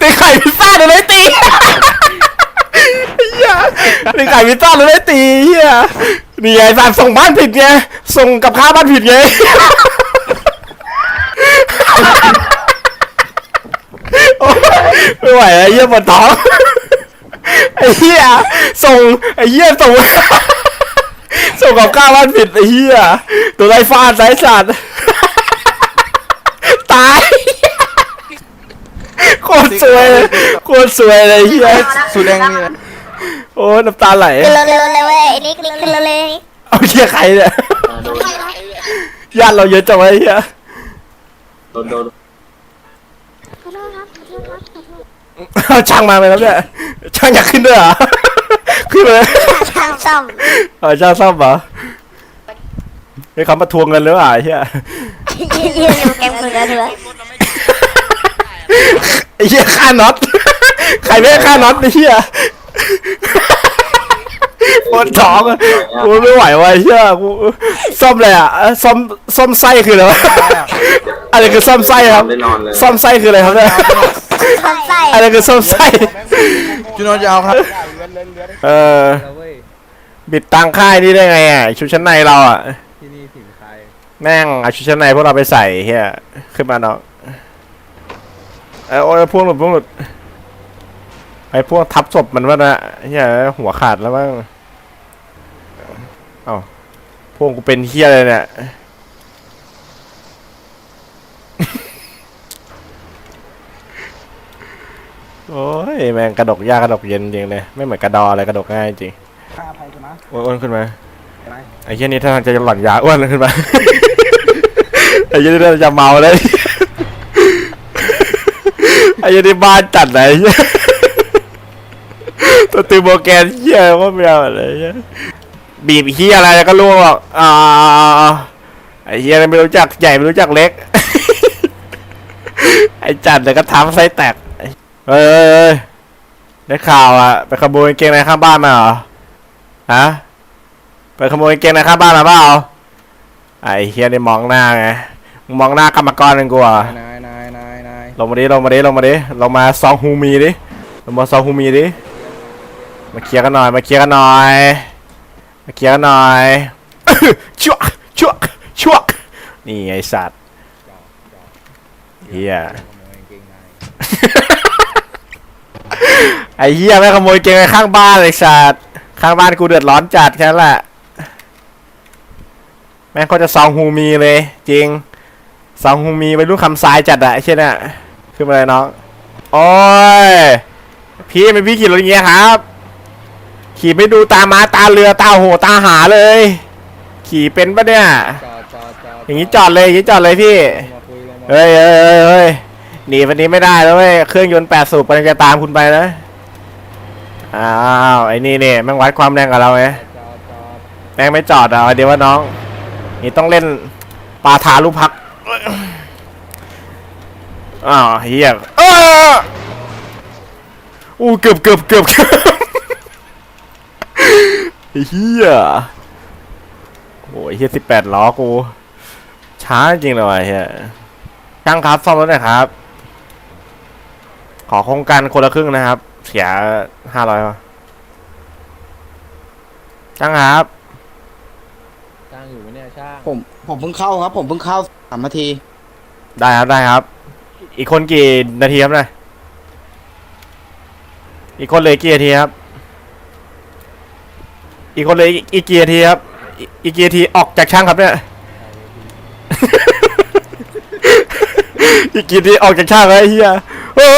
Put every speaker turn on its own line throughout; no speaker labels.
ตีไข่พิซซ่าโดนไล่ตีเหี้ยตีไข่พิซซ่าโดนไล่ตีเฮียนี่ไงสัตว์ส่งบ้านผิดไงส่งกับข้าวบ้านผิดไงโอ๊ยไม่ไหวแล้วเฮียปวดท้องไอ้เฮียส่งไอ้เฮียส่งส่งกับข้าวบ้านผิดไอ้เฮียตัวไรฟาดไรสัตว์ตายโค ตรสวยเลยโคตรสวยเลยเฮีย
สูแดงนี่แหละ
โอ้น้ำตาไหล
ขึ้นเร็วๆเลยเว้ยไอ้นี่ขึ้นเร็วๆเลย
เอาเฮียใครเนี่ยญาติเราเยอะจังวะไอ้เฮีย
โดนโดน
ขอโทษครับขอโทษครับขอโทษ
เอาช่างมาไหมครับเนี่ยช่างอยากขึ้นด้วยเหรอขึ้นเลย
ช่างซ่อม
เอาช่างซ่อมเหรอไอ้เขามาทวงเงินหรือเปล่าไอ้เฮีย
ยืนอยู่เกมคุยกันเลย
ไอ้เฮียค่าน็อต ใครไม่ให้ค่าน็อตไอ้เฮียปวดท้องอะกูไม่ไหวว่ะไอ้เฮียกูซ่อมเลยอะซ่อมซ่อมไส้คืออะไรวะอะไรคือซ่อมไส้ครับ
ไม่นอนเลย
ซ่อมไส้คืออะไรครับเนี่ย
ซ่อมไส้
อะไรคือซ่อมไส้
จุนนจะเอาครับ
เออบิดตังค่ายนี่ได้ไงอะชุดชั้นในเราอะ
ที่นี่ถิ่นใคร
แม่งเอาชุดชั้นในพวกเราไปใส่เฮียขึ้นมาเนาะ เอยโอ้ยพวกหลุดพวกหลุดไอ้พวกทับศพมันว่านะเฮียหัวขาดแล้วมั้งเอ้าพวกกูเป็นเฮียเลยเนี่ยโอ้ยแม่งกระดกยากกระดกเย็นจริงเลยไม่เหมือนกระดออะไรกระดกง่ายจริง
ข้าภัยกันนะ
อ้วนๆขึ้นมา
อะไร
ไอ้เหี้ยนี่ถ้าทางจะหล่อนยาอ้วนขึ้นมาไอ้เหี้ยนี่ถ้าจะเมาเลย ไอ้เหี้ยนี่บ้านจัดไหนเหี้ยตัวตีโบแกนเหี้ยว่าไม่เอาอะไรเหี้ยบีบเหี้ยอะไรก็รู้หรอกอ่าไอ้เหี้ยไม่รู้จักใหญ่ไม่รู้จักเล็ก ไอ้จัดเดี๋ยก็ทำไส้แตกเฮ้ยได้ข่าวอะไปขโมยเกงในข้างบ้านมาเหรอฮะไปขโมยเกงในข้างบ้านมาเปล่าไอ้เฮียนี่มองหน้าไงมองหน้ากรรมกรกันกูอะ
นายนายนายนาย
ลงมาดิลงมาดิลงมาดิลงมาซองฮูมีดิลงมาซองฮูมีดิมาเคลียร์กันหน่อยมาเคลียร์กันหน่อยมาเคลียร์กันหน่อยชั่วชั่วชั่วนี่ไอสัตว์เฮีย
ขโมยกางเกงใน
ไอเฮียไม่ขโมยเกงในข้างบ้านเลยสัตว์ข้างบ้านกูเดือดร้อนจัดแค่นั้นแหละแม่งก็จะซองฮูมีเลย จริง ซองฮูมีไปรุ่นคำทรายจัดอะไอ้เช่นน่ะขึ้นมาเลยน้อง โอ้ย พี่เป็นพี่ขี่รถอย่างเงี้ยครับ ขี่ไม่ดูตาม้าตาเรือตาโหตาหาเลย ขี่เป็นปะเนี่ย
จอดจอดจอด
อย่างงี้จอดเลยอย่างงี้จอดเลยพี่
ลงมาคุยลงมา
เฮ้ยเฮ้ยเฮ้ยเฮ้ยหนีวันนี้ไม่ได้แล้วเว้ย เครื่องยนต์แปดสูบกำลังจะตามคุณไปนะ อ้าว ไอ้นี่เนี่ยแม่งวัดความแรงกับเราไง
จอดจอด
แม่งไม่จอดอะเดี๋ยวว่าน้อง นี่ต้องเล่นปาทาลูกพัก อ้าวเฮียเอออู้เกือบเกือบเกือบเกือบเฮียโอ้ยเฮียสิบแปดล้อกู ช้าจริงเลยว่ะเฮียช่างครับซ่อมรถหน่อยครับ ขอโครงการคนละครึ่งนะครับ เสียห้าร้อยป่ะช่างครับ
ช่างอยู่ไหมเนี่ยช่าง
ผมผมเพิ่งเข้าครับ ผมเพิ่งเข้าสามนาที
ได้ครับได้ครับ อีกคนกี่นาทีครับเนะอีกคนเหลยกี่นาทีครับ อีกคนเหลยอีกกี่นาทีครับอีอีกกี่นาทีออกจากช่างครับเนี่ย อีกกี่นาทีออกจากช่างเลยไอ้เฮียเฮ้ย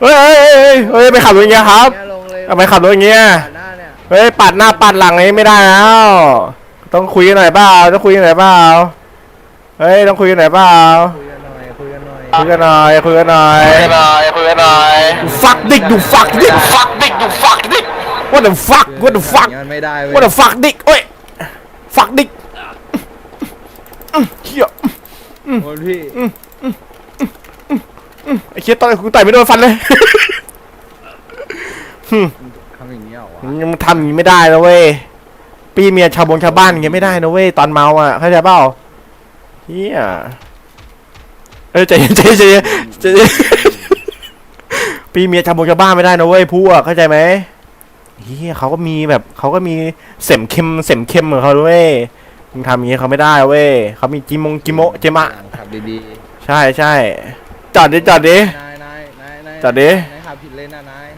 เฮ้ยเฮ้ยเฮ้ยไปขับรถอย่างเงี้ยครับ
เนี่ยลงเลย
ทำไมขับรถอย่างเงี้ย
ผ่านหน้าเนี่ย
เฮ้ยปัดหน้าปัดหลังนี้ไม่ได้แล้ว ต้องคุยกันหน่อยเปล่าต้องคุยกันหน่อยเปล่าเฮ้ยต้องคุยกันหน่อยเปล่า
คุยกันหน่อยคุยกันหน่อย
คุยกันหน่อยคุยกันหน่อย
คุยกันหน่อยคุยกันหน่อย
ฟักดิกดูฟักดิก
ฟักดิกดูฟักดิก
what the fuck what the fuck
งั้นไม่ได้เว้ย
what the fuck ดิกโอ้ย fuck ดิกเฮีย
โอ้ยพี่
ไอ้เฮียต่อยกูต่อยไม่โดนฟันเลย
ทำอย่างนี้เหรอวะ
ยังทำอย่างนี้ไม่ได้นะเว้ย ปีเมียชาวบงชาวบ้านอย่างเงี้ยไม่ได้นะเว้ยตอนเมาอะเข้าใจเปล่าเฮียเออใจเย็นใจเย็นใจเย็นใจเย็นปีเมียจำบงจะบ้านไม่ได้นะเว้ยพวกเข้าใจไหมเฮียเขาก็มีแบบเขาก็มีเสมเข้มเสมเข้มของเขาด้วยมึงทำอย่างนี้เขาไม่ได้เว้ยเขามีจิมงจิโมะเจมะ
ขับดี
ใช่ใช่จอดดิจอดดิ
ๆ นายนายนายนาย
จอดดิ
นายขับผิดเลนนะนาย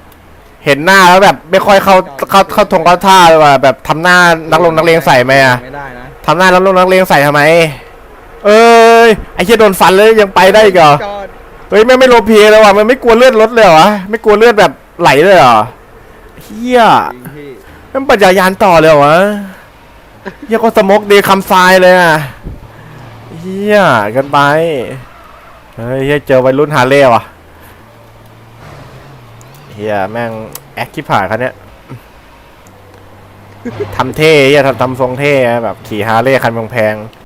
เห็นหน้าแล้วแบบไม่ค่อยเข้าเข้าเข้าทงเข้าท่าเลยว่ะแบบทำหน้านักลงนักเลงใส่ไหมอะ
ไม่ได้นะ
ทำหน้านักลงนักเลงใส่ทำไม เอ้ยไอ้เชี่ยโดนฟันเลยยังไปได้อีกเหรอ
จอด
เฮ้ยแม่งไม่โลเพเลยว่ะมันไม่กลัวเลือดลดเลยเหรอวะไม่กลัวเลือดแบบไหลเลยเหรอเฮีย
จริงพี่
แม่งปัญญายานต่อเลยเหรอวะเฮียก็สมกเดย์คำทรายเลยอะเฮียกันไปเฮ้ยเฮียเจอวัยรุ่นฮาร์เลย์ว่ะเฮียแม่งแอคที่ผ่านคันเนี้ยทำเท่เฮียทำทำทรงเท่แบบขี่ฮาร์เลย์คันแพง